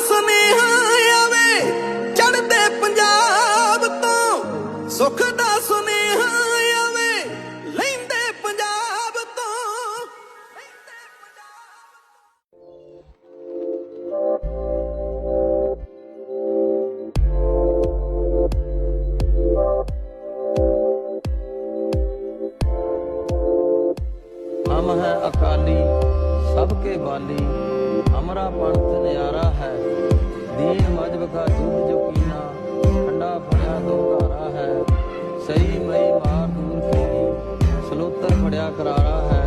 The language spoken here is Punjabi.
ਸੁਨੇਹਾ ਆਵੇ ਚੜਦੇ ਪੰਜਾਬ ਤੋਂ, ਸੁਖ ਦਾ ਸੁਨੇਹਾ ਆਵੇ, ਲੈਂਦੇ ਪੰਜਾਬ ਤੋਂ। ਹਮ ਹੈ ਅਕਾਲੀ, ਸਭ ਕੇ ਬਾਲੀ, ਹਮਾਰਾ ਪੰਥ ਨਿਆਰਾ ਹੈ। ਸਹੀ ਮਈ ਮਾਰ ਦੂਰ ਕੀ ਸਲੋਤਰ ਫੜਿਆ ਕਰਾਰਾ ਹੈ।